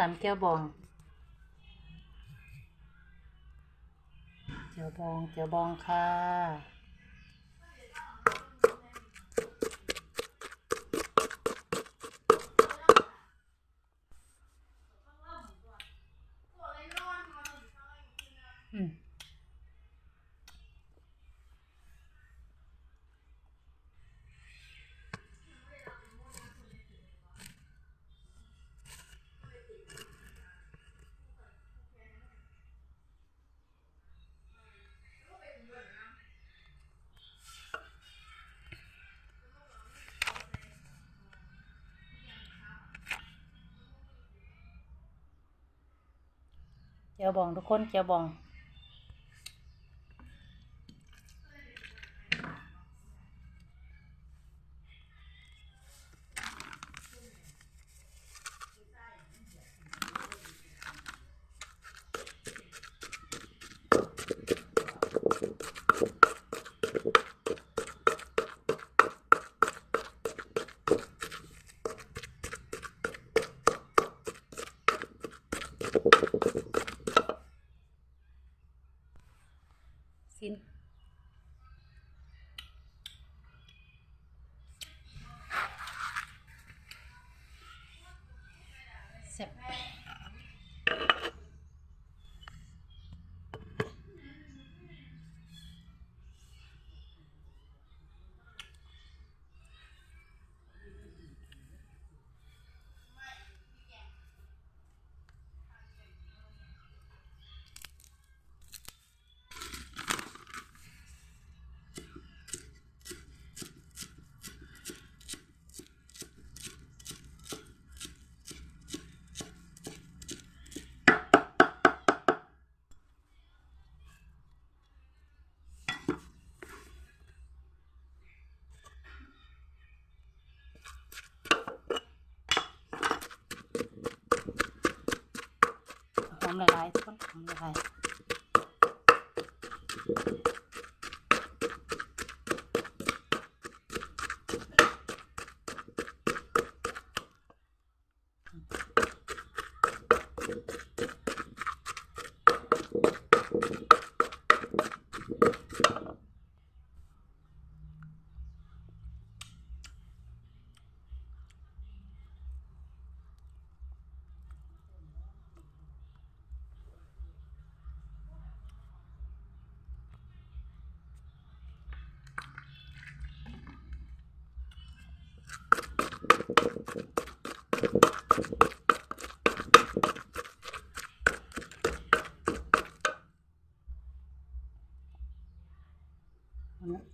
ตำเจียวบอง เจียวบองเจียวบองค่ะอืม จียวบองทุกคนเจียวบอง skin หอมละลายทุกคนหอมละลาย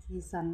สีสัน